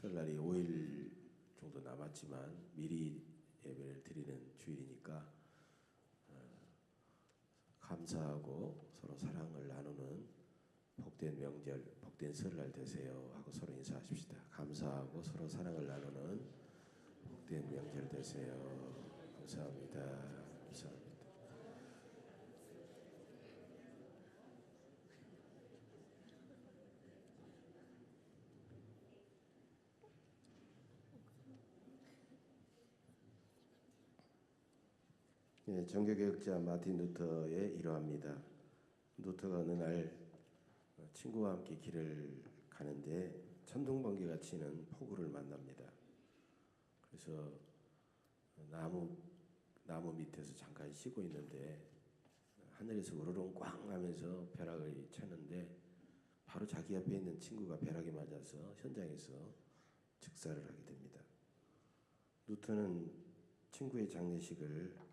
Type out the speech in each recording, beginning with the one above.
설날이 5일 정도 남았지만 미리 예배를 드리는 주일이니까 어, 감사하고 서로 사랑을 나누는 복된 명절, 복된 설날 되세요 하고 서로 인사하십시다. 감사하고 서로 사랑을 나누는 복된 명절 되세요. 감사합니다. 감사합니다. 예, 종교개혁자 마틴 루터의 일화입니다. 루터가 어느 날 친구와 함께 길을 가는데 천둥번개가 치는 폭우를 만납니다. 그래서 나무 나무 밑에서 잠깐 쉬고 있는데 하늘에서 우르릉 꽝 하면서 벼락을 쳤는데 바로 자기 옆에 있는 친구가 벼락에 맞아서 현장에서 즉사를 하게 됩니다. 루터는 친구의 장례식을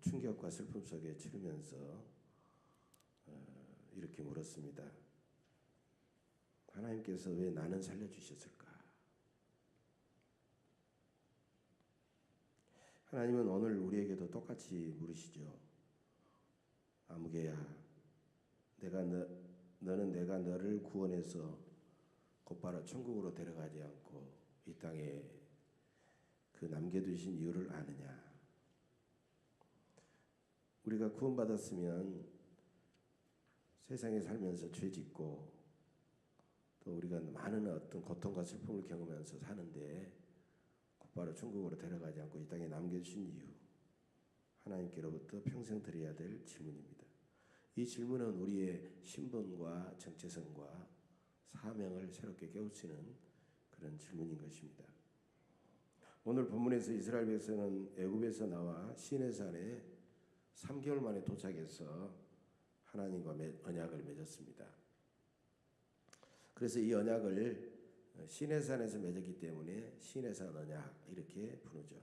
충격과 슬픔 속에 치르면서 어, 이렇게 물었습니다. 하나님께서 왜 나는 살려주셨을까? 하나님은 오늘 우리에게도 똑같이 물으시죠. 아무개야, 내가 너, 너는 내가 너를 구원해서 곧바로 천국으로 데려가지 않고 이 땅에 그 남겨두신 이유를 아느냐? 우리가 구원받았으면 세상에 살면서 죄 짓고 또 우리가 많은 어떤 고통과 슬픔을 겪으면서 사는데 곧바로 천국으로 데려가지 않고 이 땅에 남겨주신 이유 하나님께로부터 평생 드려야 될 질문입니다. 이 질문은 우리의 신분과 정체성과 사명을 새롭게 깨우치는 그런 질문인 것입니다. 오늘 본문에서 이스라엘 백성은 애굽에서 나와 시내산에 3개월 만에 도착해서 하나님과 언약을 맺었습니다. 그래서 이 언약을 시내산에서 맺었기 때문에 시내산 언약 이렇게 부르죠.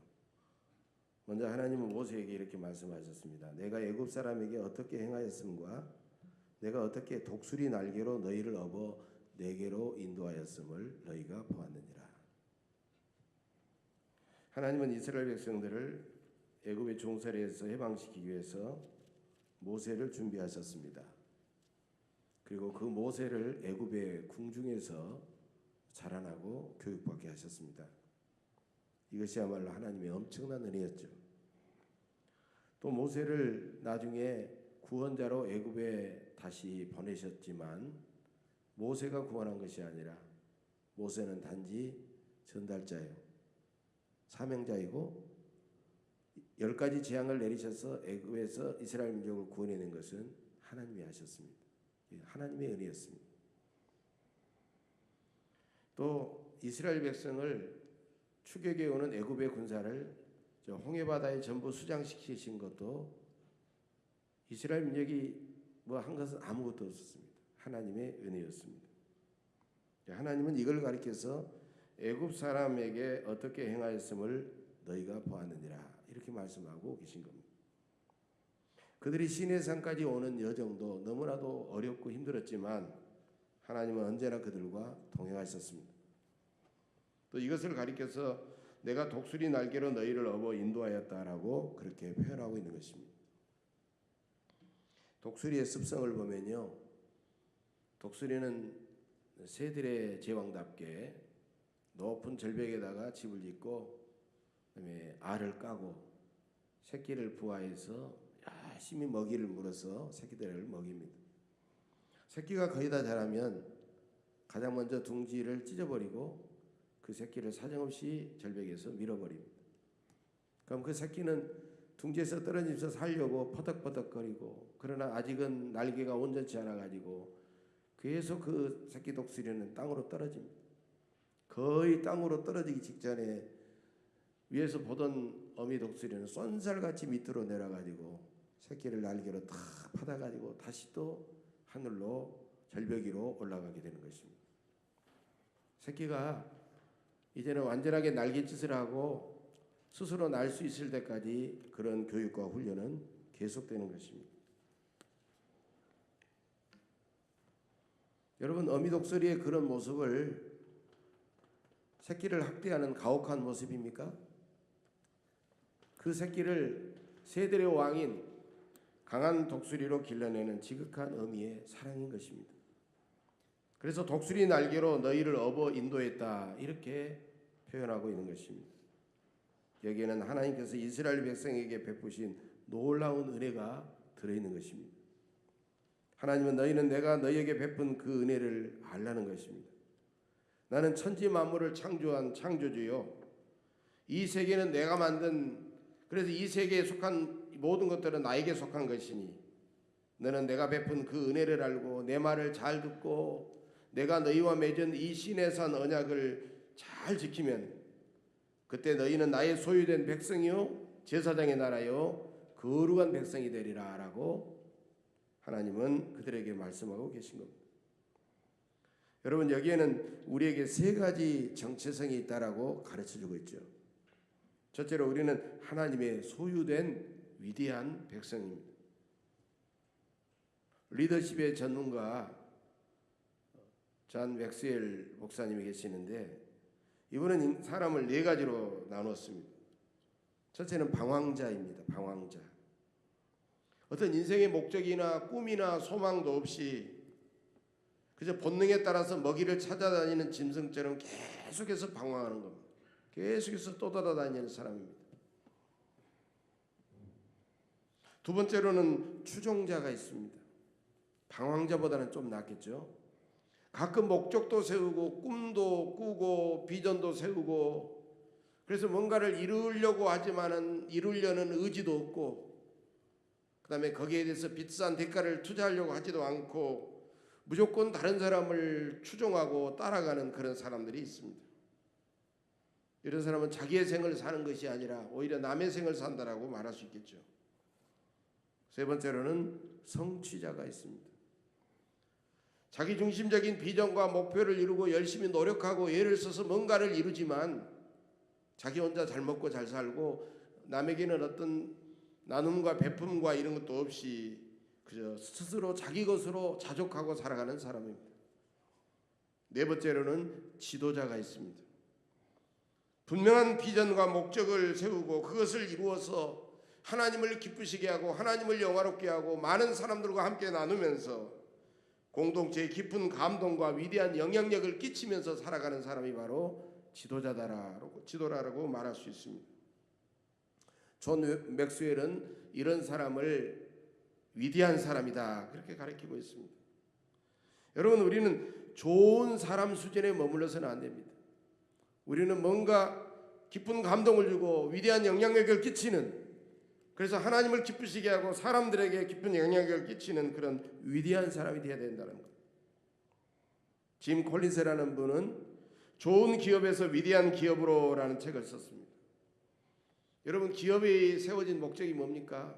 먼저 하나님은 모세에게 이렇게 말씀하셨습니다. 내가 애굽 사람에게 어떻게 행하였음과 내가 어떻게 독수리 날개로 너희를 업어 내게로 인도하였음을 너희가 보았느니라. 하나님은 이스라엘 백성들을 애굽의 종살이에서 해방시키기 위해서 모세를 준비하셨습니다. 그리고 그 모세를 애굽의 궁중에서 자라나고 교육받게 하셨습니다. 이것이야말로 하나님의 엄청난 은혜였죠. 또 모세를 나중에 구원자로 애굽에 다시 보내셨지만 모세가 구원한 것이 아니라 모세는 단지 전달자요 사명자이고 열 가지 재앙을 내리셔서 애굽에서 이스라엘 민족을 구원해낸 것은 하나님이 하셨습니다. 하나님의 은혜였습니다. 또 이스라엘 백성을 추격해 오는 애굽의 군사를 홍해 바다에 전부 수장시키신 것도 이스라엘 민족이 뭐 한 것은 아무것도 없었습니다. 하나님의 은혜였습니다. 하나님은 이걸 가리켜서 애굽 사람에게 어떻게 행하였음을 너희가 보았느니라 이렇게 말씀하고 계신 겁니다. 그들이 시내산까지 오는 여정도 너무나도 어렵고 힘들었지만 하나님은 언제나 그들과 동행하셨습니다. 또 이것을 가리켜서 내가 독수리 날개로 너희를 업어 인도하였다라고 그렇게 표현하고 있는 것입니다. 독수리의 습성을 보면요. 독수리는 새들의 제왕답게 높은 절벽에다가 집을 짓고 그다음에 알을 까고 새끼를 부화해서 열심히 먹이를 물어서 새끼들을 먹입니다. 새끼가 거의 다 자라면 가장 먼저 둥지를 찢어버리고 그 새끼를 사정없이 절벽에서 밀어버립니다. 그럼 그 새끼는 둥지에서 떨어지면서 살려고 퍼덕퍼덕거리고 그러나 아직은 날개가 온전치 않아 가지고 계속 그 새끼 독수리는 땅으로 떨어집니다. 거의 땅으로 떨어지기 직전에 위에서 보던 어미 독수리는 쏜살같이 밑으로 내려가지고 새끼를 날개로 다 받아가지고 다시 또 하늘로 절벽 위로 올라가게 되는 것입니다. 새끼가 이제는 완전하게 날갯짓을 하고 스스로 날 수 있을 때까지 그런 교육과 훈련은 계속되는 것입니다. 여러분 어미 독수리의 그런 모습을 새끼를 학대하는 가혹한 모습입니까? 그 새끼를 세들의 왕인 강한 독수리로 길러내는 지극한 의미의 사랑인 것입니다. 그래서 독수리 날개로 너희를 업어 인도했다 이렇게 표현하고 있는 것입니다. 여기에는 하나님께서 이스라엘 백성에게 베푸신 놀라운 은혜가 들어있는 것입니다. 하나님은 너희는 내가 너희에게 베푼 그 은혜를 알라는 것입니다. 나는 천지 만물을 창조한 창조주요. 이 세계는 내가 만든 그래서 이 세계에 속한 모든 것들은 나에게 속한 것이니 너는 내가 베푼 그 은혜를 알고 내 말을 잘 듣고 내가 너희와 맺은 이 신의 산 언약을 잘 지키면 그때 너희는 나의 소유된 백성이요 제사장의 나라요 거룩한 백성이 되리라라고 하나님은 그들에게 말씀하고 계신 겁니다. 여러분 여기에는 우리에게 세 가지 정체성이 있다라고 가르쳐 주고 있죠. 첫째로 우리는 하나님의 소유된 위대한 백성입니다. 리더십의 전문가 잔 맥스웰 목사님이 계시는데 이분은 사람을 네 가지로 나눴습니다. 첫째는 방황자입니다. 방황자. 어떤 인생의 목적이나 꿈이나 소망도 없이 그저 본능에 따라서 먹이를 찾아다니는 짐승처럼 계속해서 방황하는 겁니다. 계속해서 떠돌아다니는 사람입니다. 두 번째로는 추종자가 있습니다. 방황자보다는 좀 낫겠죠. 가끔 목적도 세우고 꿈도 꾸고 비전도 세우고 그래서 뭔가를 이루려고 하지만은 이루려는 의지도 없고 그다음에 거기에 대해서 비싼 대가를 투자하려고 하지도 않고 무조건 다른 사람을 추종하고 따라가는 그런 사람들이 있습니다. 이런 사람은 자기의 생을 사는 것이 아니라 오히려 남의 생을 산다라고 말할 수 있겠죠. 세 번째로는 성취자가 있습니다. 자기 중심적인 비전과 목표를 이루고 열심히 노력하고 애를 써서 뭔가를 이루지만 자기 혼자 잘 먹고 잘 살고 남에게는 어떤 나눔과 베품과 이런 것도 없이 그저 스스로 자기 것으로 자족하고 살아가는 사람입니다. 네 번째로는 지도자가 있습니다. 분명한 비전과 목적을 세우고 그것을 이루어서 하나님을 기쁘시게 하고 하나님을 영화롭게 하고 많은 사람들과 함께 나누면서 공동체의 깊은 감동과 위대한 영향력을 끼치면서 살아가는 사람이 바로 지도자다라고 지도라고 말할 수 있습니다. 존 맥스웰은 이런 사람을 위대한 사람이다 그렇게 가리키고 있습니다. 여러분 우리는 좋은 사람 수준에 머물러서는 안 됩니다. 우리는 뭔가 깊은 감동을 주고 위대한 영향력을 끼치는 그래서 하나님을 기쁘시게 하고 사람들에게 깊은 영향력을 끼치는 그런 위대한 사람이 되어야 된다는 것. 짐 콜린스라는 분은 좋은 기업에서 위대한 기업으로라는 책을 썼습니다. 여러분 기업이 세워진 목적이 뭡니까?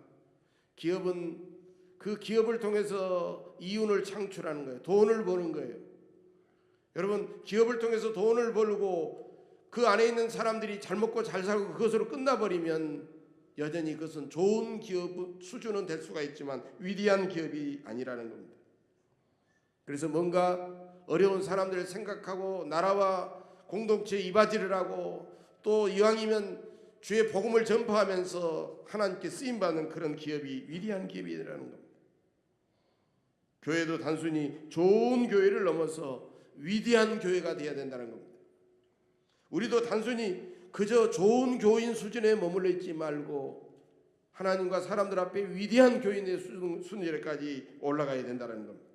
기업은 그 기업을 통해서 이윤을 창출하는 거예요. 돈을 버는 거예요. 여러분 기업을 통해서 돈을 벌고 그 안에 있는 사람들이 잘 먹고 잘 살고 그것으로 끝나버리면 여전히 그것은 좋은 기업 수준은 될 수가 있지만 위대한 기업이 아니라는 겁니다. 그래서 뭔가 어려운 사람들을 생각하고 나라와 공동체에 이바지를 하고 또 이왕이면 주의 복음을 전파하면서 하나님께 쓰임 받는 그런 기업이 위대한 기업이라는 겁니다. 교회도 단순히 좋은 교회를 넘어서 위대한 교회가 되어야 된다는 겁니다. 우리도 단순히 그저 좋은 교인 수준에 머물러 있지 말고 하나님과 사람들 앞에 위대한 교인의 순위까지 올라가야 된다는 겁니다.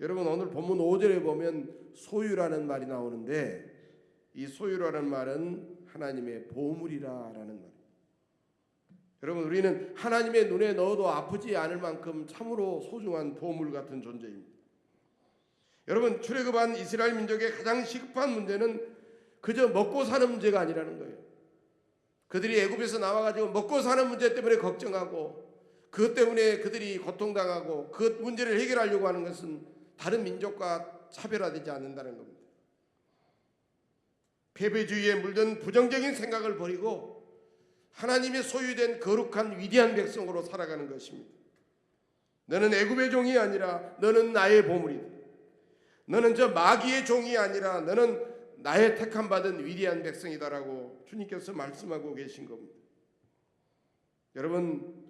여러분 오늘 본문 5절에 보면 소유라는 말이 나오는데 이 소유라는 말은 하나님의 보물이라라는 말. 여러분 우리는 하나님의 눈에 넣어도 아프지 않을 만큼 참으로 소중한 보물 같은 존재입니다. 여러분 출애굽한 이스라엘 민족의 가장 시급한 문제는 그저 먹고 사는 문제가 아니라는 거예요. 그들이 애굽에서 나와가지고 먹고 사는 문제 때문에 걱정하고 그것 때문에 그들이 고통당하고 그 문제를 해결하려고 하는 것은 다른 민족과 차별화되지 않는다는 겁니다. 패배주의에 물든 부정적인 생각을 버리고 하나님의 소유된 거룩한 위대한 백성으로 살아가는 것입니다. 너는 애굽의 종이 아니라 너는 나의 보물이다. 너는 저 마귀의 종이 아니라 너는 나의 택함 받은 위대한 백성이다라고 주님께서 말씀하고 계신 겁니다. 여러분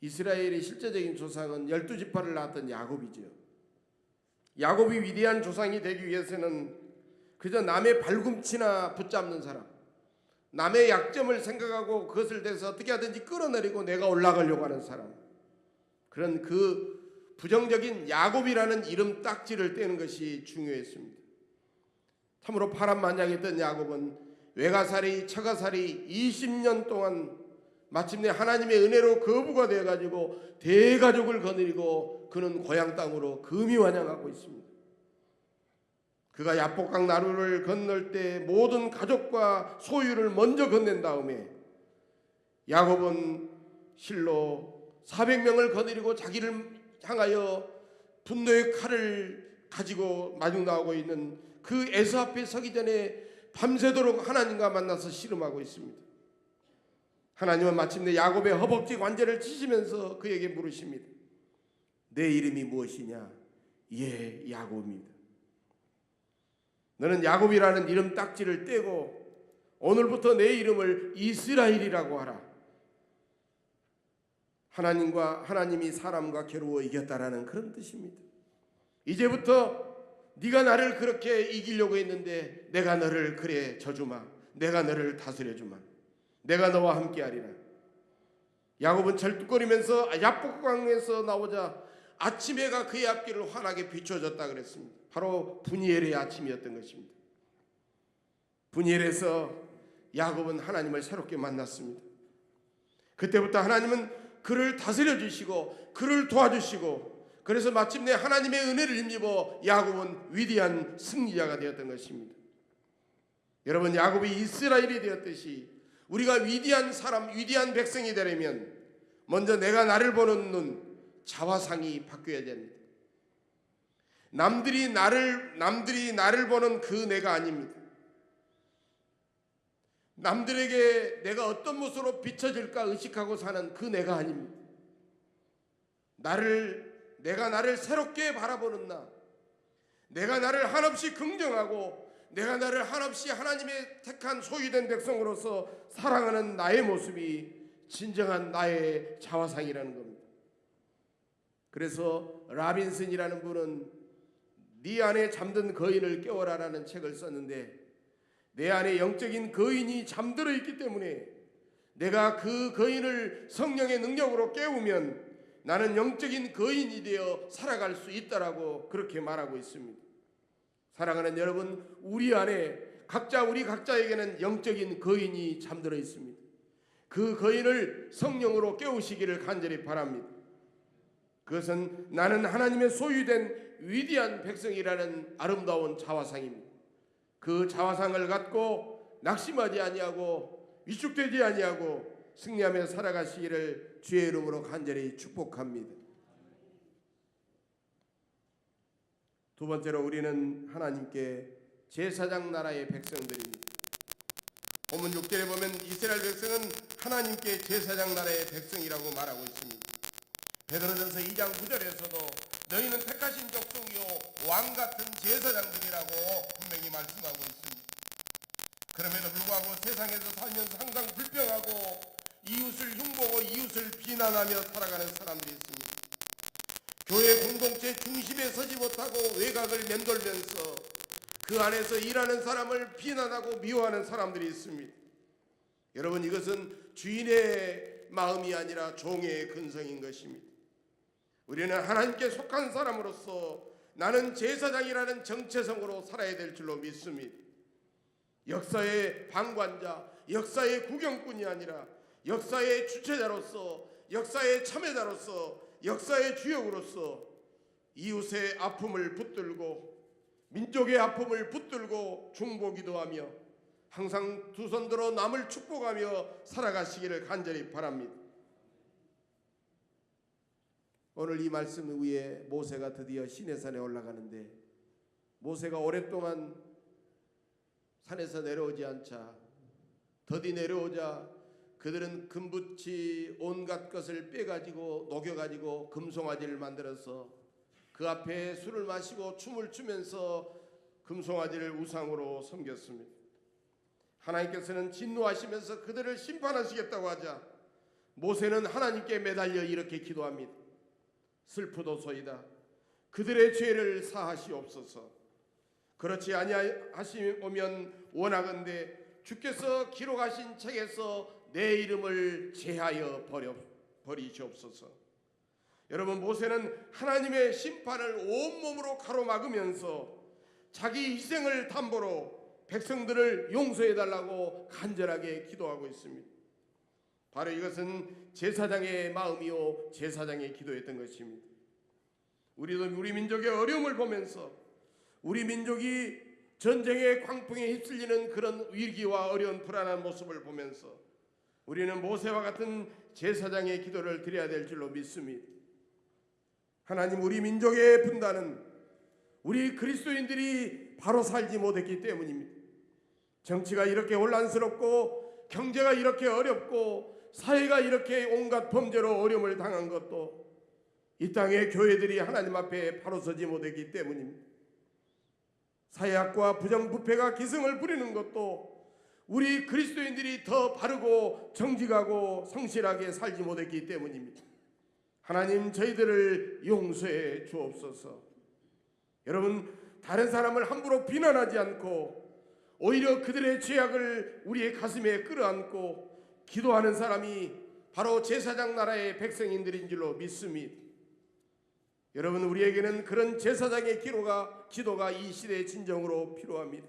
이스라엘의 실제적인 조상은 열두 지파를 낳았던 야곱이죠. 야곱이 위대한 조상이 되기 위해서는 그저 남의 발꿈치나 붙잡는 사람, 남의 약점을 생각하고 그것을 대해서 어떻게 하든지 끌어내리고 내가 올라가려고 하는 사람, 그런 그 부정적인 야곱이라는 이름 딱지를 떼는 것이 중요했습니다. 참으로 파란만장했던 야곱은 외가살이 처가살이 20년 동안 마침내 하나님의 은혜로 거부가 되어 가지고 대가족을 거느리고 그는 고향 땅으로 금이 환영하고 있습니다. 그가 야복강 나루를 건널 때 모든 가족과 소유를 먼저 건넨 다음에 야곱은 실로 400명을 거느리고 자기를 향하여 분노의 칼을 가지고 마중 나오고 있는 그 에서 앞에 서기 전에 밤새도록 하나님과 만나서 씨름하고 있습니다. 하나님은 마침내 야곱의 허벅지 관절을 치시면서 그에게 물으십니다. 내 이름이 무엇이냐? 예, 야곱입니다. 너는 야곱이라는 이름 딱지를 떼고 오늘부터 내 이름을 이스라엘이라고 하라. 하나님과 하나님이 사람과 겨루어 이겼다라는 그런 뜻입니다. 이제부터 네가 나를 그렇게 이기려고 했는데 내가 너를 그래 저주마. 내가 너를 다스려 주마. 내가 너와 함께 하리라. 야곱은 절뚝거리면서 야복강에서 나오자 아침 해가 그의 앞길을 환하게 비춰졌다 그랬습니다. 바로 분이엘의 아침이었던 것입니다. 분이엘에서 야곱은 하나님을 새롭게 만났습니다. 그때부터 하나님은 그를 다스려 주시고 그를 도와주시고 그래서 마침내 하나님의 은혜를 힘입어 야곱은 위대한 승리자가 되었던 것입니다. 여러분 야곱이 이스라엘이 되었듯이 우리가 위대한 사람, 위대한 백성이 되려면 먼저 내가 나를 보는 눈, 자화상이 바뀌어야 됩니다. 남들이 나를 남들이 나를 보는 그 내가 아닙니다. 남들에게 내가 어떤 모습으로 비춰질까 의식하고 사는 그 내가 아닙니다. 나를 내가 나를 새롭게 바라보는 나, 내가 나를 한없이 긍정하고 내가 나를 한없이 하나님의 택한 소유된 백성으로서 사랑하는 나의 모습이 진정한 나의 자화상이라는 겁니다. 그래서 라빈슨이라는 분은 네 안에 잠든 거인을 깨워라라는 책을 썼는데 내 안에 영적인 거인이 잠들어 있기 때문에 내가 그 거인을 성령의 능력으로 깨우면 나는 영적인 거인이 되어 살아갈 수 있다라고 그렇게 말하고 있습니다. 사랑하는 여러분, 우리 안에 각자 우리 각자에게는 영적인 거인이 잠들어 있습니다. 그 거인을 성령으로 깨우시기를 간절히 바랍니다. 그것은 나는 하나님의 소유된 위대한 백성이라는 아름다운 자화상입니다. 그 자화상을 갖고 낙심하지 아니하고 위축되지 아니하고 승리하며 살아가시기를 주의 이름으로 간절히 축복합니다. 두 번째로 우리는 하나님께 제사장 나라의 백성들입니다. 본문 6절에 보면 이스라엘 백성은 하나님께 제사장 나라의 백성이라고 말하고 있습니다. 베드로전서 2장 9절에서도 너희는 택하신 족속이요 왕 같은 제사장들이라고 분명히 말씀하고 있습니다. 그럼에도 불구하고 세상에서 살면서 항상 불평하고 이웃을 흉보고 이웃을 비난하며 살아가는 사람들이 있습니다. 교회 공동체 중심에 서지 못하고 외곽을 맴돌면서 그 안에서 일하는 사람을 비난하고 미워하는 사람들이 있습니다. 여러분 이것은 주인의 마음이 아니라 종의 근성인 것입니다. 우리는 하나님께 속한 사람으로서 나는 제사장이라는 정체성으로 살아야 될 줄로 믿습니다. 역사의 방관자, 역사의 구경꾼이 아니라 역사의 주체자로서 역사의 참여자로서 역사의 주역으로서 이웃의 아픔을 붙들고 민족의 아픔을 붙들고 중보기도 하며 항상 두 손 들어 남을 축복하며 살아가시기를 간절히 바랍니다. 오늘 이 말씀 위에 모세가 드디어 시내산에 올라가는데 모세가 오랫동안 산에서 내려오지 않자 더디 내려오자 그들은 금붙이 온갖 것을 빼가지고 녹여가지고 금송아지를 만들어서 그 앞에 술을 마시고 춤을 추면서 금송아지를 우상으로 섬겼습니다. 하나님께서는 진노하시면서 그들을 심판하시겠다고 하자 모세는 하나님께 매달려 이렇게 기도합니다. 슬프도소이다. 그들의 죄를 사하시옵소서. 그렇지 아니하시오면 원하건대 주께서 기록하신 책에서 내 이름을 제하여 버려 버리시옵소서. 여러분 모세는 하나님의 심판을 온몸으로 가로막으면서 자기 희생을 담보로 백성들을 용서해 달라고 간절하게 기도하고 있습니다. 바로 이것은 제사장의 마음이요 제사장의 기도였던 것입니다. 우리도 우리 민족의 어려움을 보면서 우리 민족이 전쟁의 광풍에 휩쓸리는 그런 위기와 어려운 불안한 모습을 보면서 우리는 모세와 같은 제사장의 기도를 드려야 될 줄로 믿습니다. 하나님 우리 민족의 분단은 우리 그리스도인들이 바로 살지 못했기 때문입니다. 정치가 이렇게 혼란스럽고 경제가 이렇게 어렵고 사회가 이렇게 온갖 범죄로 어려움을 당한 것도 이 땅의 교회들이 하나님 앞에 바로 서지 못했기 때문입니다. 사회학과 부정부패가 기승을 부리는 것도 우리 그리스도인들이 더 바르고 정직하고 성실하게 살지 못했기 때문입니다. 하나님 저희들을 용서해 주옵소서. 여러분 다른 사람을 함부로 비난하지 않고 오히려 그들의 죄악을 우리의 가슴에 끌어안고 기도하는 사람이 바로 제사장 나라의 백성인들인 줄로 믿습니다. 여러분 우리에게는 그런 제사장의 기도가 기도가 이 시대의 진정으로 필요합니다.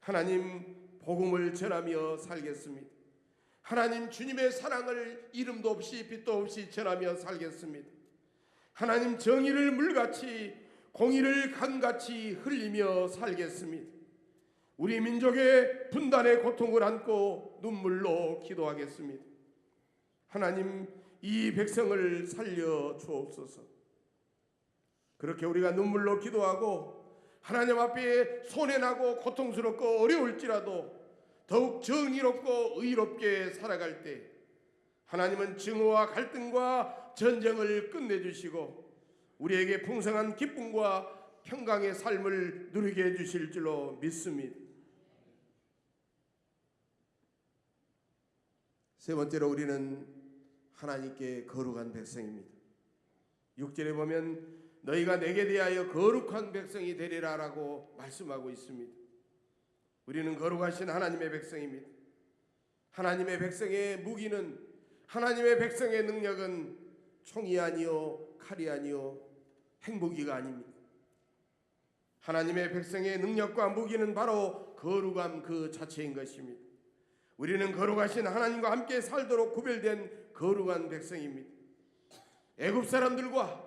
하나님 복음을 전하며 살겠습니다. 하나님 주님의 사랑을 이름도 없이 빛도 없이 전하며 살겠습니다. 하나님 정의를 물같이 공의를 강같이 흘리며 살겠습니다. 우리 민족의 분단의 고통을 안고 눈물로 기도하겠습니다. 하나님 이 백성을 살려 주옵소서. 그렇게 우리가 눈물로 기도하고 하나님 앞에 손해나고 고통스럽고 어려울지라도 더욱 정의롭고 의롭게 살아갈 때 하나님은 증오와 갈등과 전쟁을 끝내주시고 우리에게 풍성한 기쁨과 평강의 삶을 누리게 해주실 줄로 믿습니다. 세 번째로 우리는 하나님께 거룩한 백성입니다. 6절에 보면 너희가 내게 대하여 거룩한 백성이 되리라라고 말씀하고 있습니다. 우리는 거룩하신 하나님의 백성입니다. 하나님의 백성의 무기는 하나님의 백성의 능력은 총이 아니요 칼이 아니요 행복이가 아닙니다. 하나님의 백성의 능력과 무기는 바로 거룩함 그 자체인 것입니다. 우리는 거룩하신 하나님과 함께 살도록 구별된 거룩한 백성입니다. 애굽 사람들과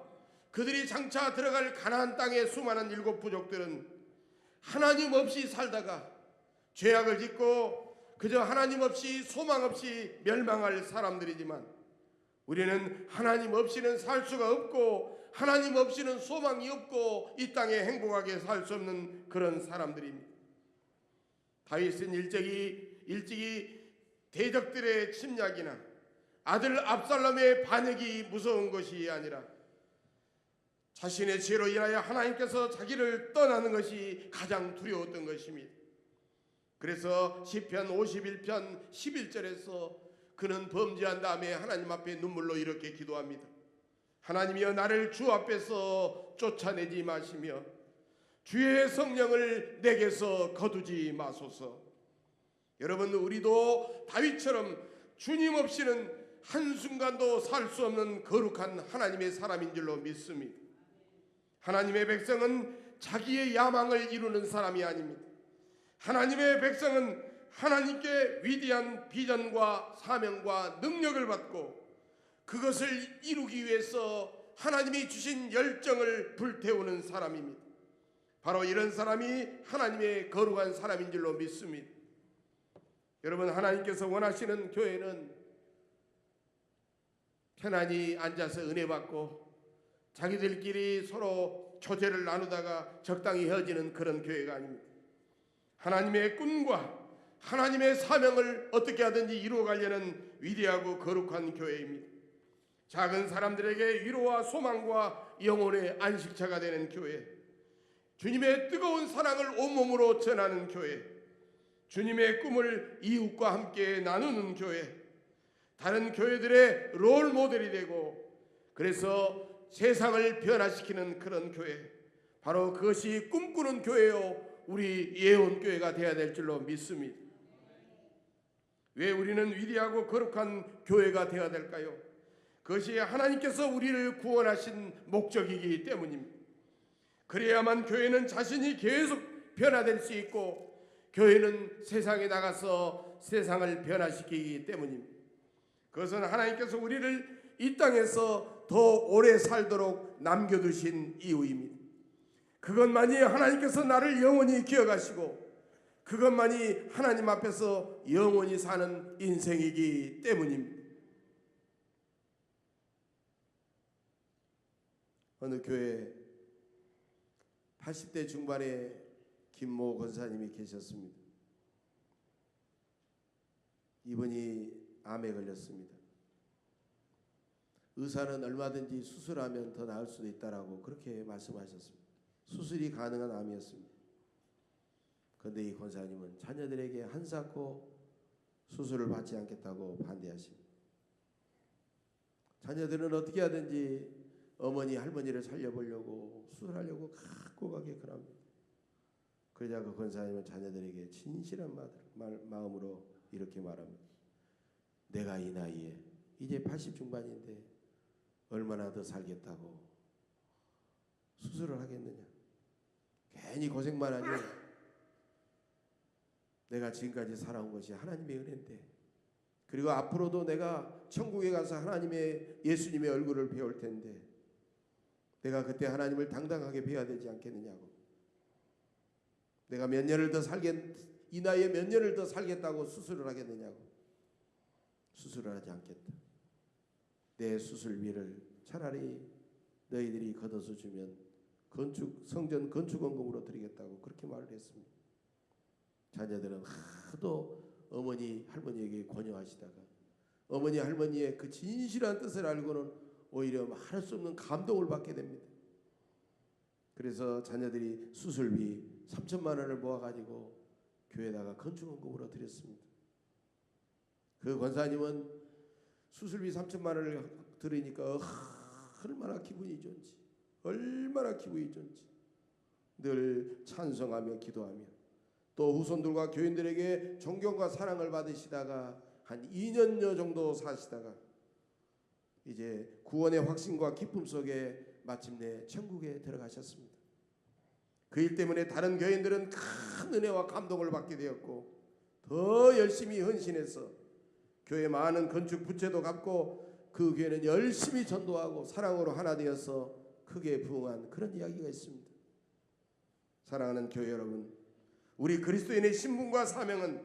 그들이 장차 들어갈 가나안 땅의 수많은 일곱 부족들은 하나님 없이 살다가 죄악을 짓고 그저 하나님 없이 소망 없이 멸망할 사람들이지만 우리는 하나님 없이는 살 수가 없고 하나님 없이는 소망이 없고 이 땅에 행복하게 살 수 없는 그런 사람들입니다. 다윗은 일찍이 일찍이 대적들의 침략이나 아들 압살롬의 반역이 무서운 것이 아니라 자신의 죄로 인하여 하나님께서 자기를 떠나는 것이 가장 두려웠던 것입니다. 그래서 시편 51편 11절에서 그는 범죄한 다음에 하나님 앞에 눈물로 이렇게 기도합니다. 하나님이여 나를 주 앞에서 쫓아내지 마시며 주의 성령을 내게서 거두지 마소서. 여러분 우리도 다윗처럼 주님 없이는 한순간도 살 수 없는 거룩한 하나님의 사람인 줄로 믿습니다. 하나님의 백성은 자기의 야망을 이루는 사람이 아닙니다. 하나님의 백성은 하나님께 위대한 비전과 사명과 능력을 받고 그것을 이루기 위해서 하나님이 주신 열정을 불태우는 사람입니다. 바로 이런 사람이 하나님의 거룩한 사람인 줄로 믿습니다. 여러분 하나님께서 원하시는 교회는 편안히 앉아서 은혜 받고 자기들끼리 서로 조제를 나누다가 적당히 헤어지는 그런 교회가 아닙니다. 하나님의 꿈과 하나님의 사명을 어떻게 하든지 이루어 가려는 위대하고 거룩한 교회입니다. 작은 사람들에게 위로와 소망과 영혼의 안식처가 되는 교회. 주님의 뜨거운 사랑을 온몸으로 전하는 교회, 주님의 꿈을 이웃과 함께 나누는 교회, 다른 교회들의 롤 모델이 되고 그래서 세상을 변화시키는 그런 교회, 바로 그것이 꿈꾸는 교회요 우리 예언 교회가 되어야 될 줄로 믿습니다. 왜 우리는 위대하고 거룩한 교회가 되어야 될까요? 그것이 하나님께서 우리를 구원하신 목적이기 때문입니다. 그래야만 교회는 자신이 계속 변화될 수 있고 교회는 세상에 나가서 세상을 변화시키기 때문입니다. 그것은 하나님께서 우리를 이 땅에서 더 오래 살도록 남겨두신 이유입니다. 그것만이 하나님께서 나를 영원히 기억하시고 그것만이 하나님 앞에서 영원히 사는 인생이기 때문입니다. 어느 교회 80대 중반에 김모 권사님이 계셨습니다. 이분이 암에 걸렸습니다. 의사는 얼마든지 수술하면 더 나을 수도 있다라고 그렇게 말씀하셨습니다. 수술이 가능한 암이었습니다. 그런데 이 권사님은 자녀들에게 한사코 수술을 받지 않겠다고 반대하십니다. 자녀들은 어떻게 하든지 어머니 할머니를 살려보려고 수술하려고 갖고 가게 그럽니다. 그러자 그 권사님은 자녀들에게 진실한 마음으로 이렇게 말합니다. 내가 이 나이에 이제 80 중반인데 얼마나 더 살겠다고 수술을 하겠느냐? 괜히 고생만 하니 내가 지금까지 살아온 것이 하나님의 은혜인데 그리고 앞으로도 내가 천국에 가서 하나님의 예수님의 얼굴을 배울 텐데 내가 그때 하나님을 당당하게 배워야 되지 않겠느냐고 내가 몇 년을 더 살겠 이 나이에 몇 년을 더 살겠다고 수술을 하겠느냐고 수술을 하지 않겠다 내 수술비를 차라리 너희들이 걷어서 주면 건축 성전 건축 원금으로 드리겠다고 그렇게 말을 했습니다. 자녀들은 하도 어머니 할머니에게 권유하시다가 어머니 할머니의 그 진실한 뜻을 알고는 오히려 말할 수 없는 감동을 받게 됩니다. 그래서 자녀들이 수술비 3천만 원을 모아가지고 교회에다가 건축 원금으로 드렸습니다. 그 권사님은 수술비 3천만 원을 들으니까 얼마나 기분이 좋은지 얼마나 기분이 좋은지 늘 찬성하며 기도하며 또 후손들과 교인들에게 존경과 사랑을 받으시다가 한 2년여 정도 사시다가 이제 구원의 확신과 기쁨 속에 마침내 천국에 들어가셨습니다. 그 일 때문에 다른 교인들은 큰 은혜와 감동을 받게 되었고 더 열심히 헌신해서 교회 많은 건축 부채도 갚고 그 교회는 열심히 전도하고 사랑으로 하나 되어서 크게 부흥한 그런 이야기가 있습니다. 사랑하는 교회 여러분, 우리 그리스도인의 신분과 사명은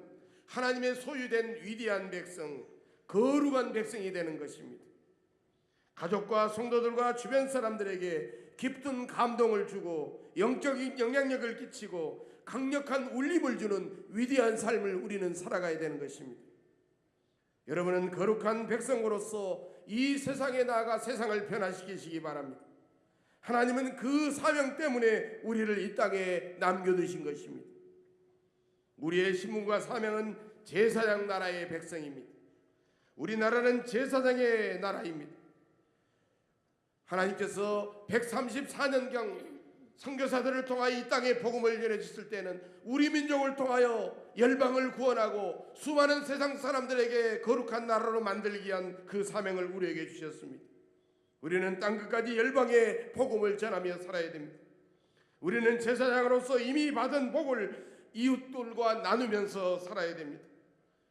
하나님의 소유된 위대한 백성, 거룩한 백성이 되는 것입니다. 가족과 성도들과 주변 사람들에게 깊은 감동을 주고 영적인 영향력을 끼치고 강력한 울림을 주는 위대한 삶을 우리는 살아가야 되는 것입니다. 여러분은 거룩한 백성으로서 이 세상에 나아가 세상을 변화시키시기 바랍니다. 하나님은 그 사명 때문에 우리를 이 땅에 남겨두신 것입니다. 우리의 신분과 사명은 제사장 나라의 백성입니다. 우리나라는 제사장의 나라입니다. 하나님께서 134년경 선교사들을 통하여 이 땅에 복음을 전해 주실 때는 우리 민족을 통하여 열방을 구원하고 수많은 세상 사람들에게 거룩한 나라로 만들기 위한 그 사명을 우리에게 주셨습니다. 우리는 땅 끝까지 열방의 복음을 전하며 살아야 됩니다. 우리는 제사장으로서 이미 받은 복을 이웃들과 나누면서 살아야 됩니다.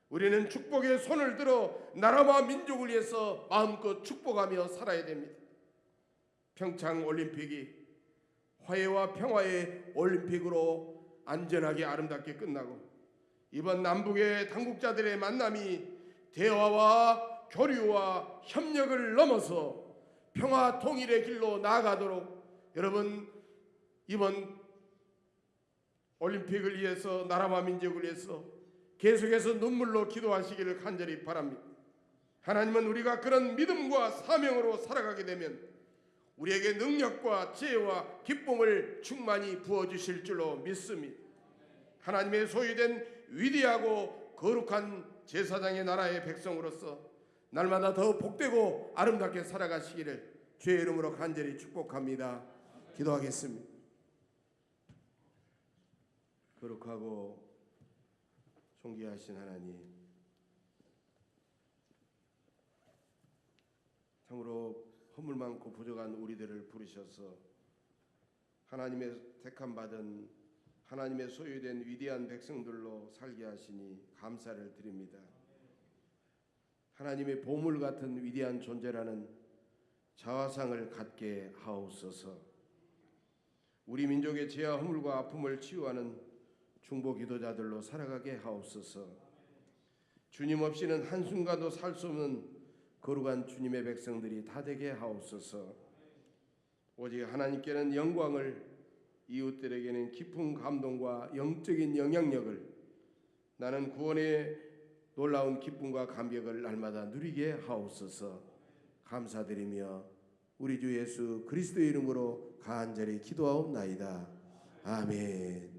우리는 축복의 손을 들어 나라와 민족을 위해서 마음껏 축복하며 살아야 됩니다. 평창 올림픽이 화해와 평화의 올림픽으로 안전하게 아름답게 끝나고 이번 남북의 당국자들의 만남이 대화와 교류와 협력을 넘어서 평화 통일의 길로 나아가도록 여러분 이번 올림픽을 위해서 나라와 민족을 위해서 계속해서 눈물로 기도하시기를 간절히 바랍니다. 하나님은 우리가 그런 믿음과 사명으로 살아가게 되면 우리에게 능력과 지혜와 기쁨을 충만히 부어 주실 줄로 믿습니다. 하나님의 소유된 위대하고 거룩한 제사장의 나라의 백성으로서 날마다 더 복되고 아름답게 살아가시기를 주의 이름으로 간절히 축복합니다. 기도하겠습니다. 거룩하고 존귀하신 하나님 참으로 허물 많고 부족한 우리들을 부르셔서 하나님의 택함 받은 하나님의 소유된 위대한 백성들로 살게 하시니 감사를 드립니다. 하나님의 보물 같은 위대한 존재라는 자화상을 갖게 하옵소서. 우리 민족의 죄와 허물과 아픔을 치유하는 중보 기도자들로 살아가게 하옵소서. 주님 없이는 한순간도 살 수 없는 거룩한 주님의 백성들이 다 되게 하옵소서. 오직 하나님께는 영광을 이웃들에게는 깊은 감동과 영적인 영향력을 나는 구원의 놀라운 기쁨과 감격을 날마다 누리게 하옵소서. 감사드리며 우리 주 예수 그리스도의 이름으로 간절히 기도하옵나이다. 아멘.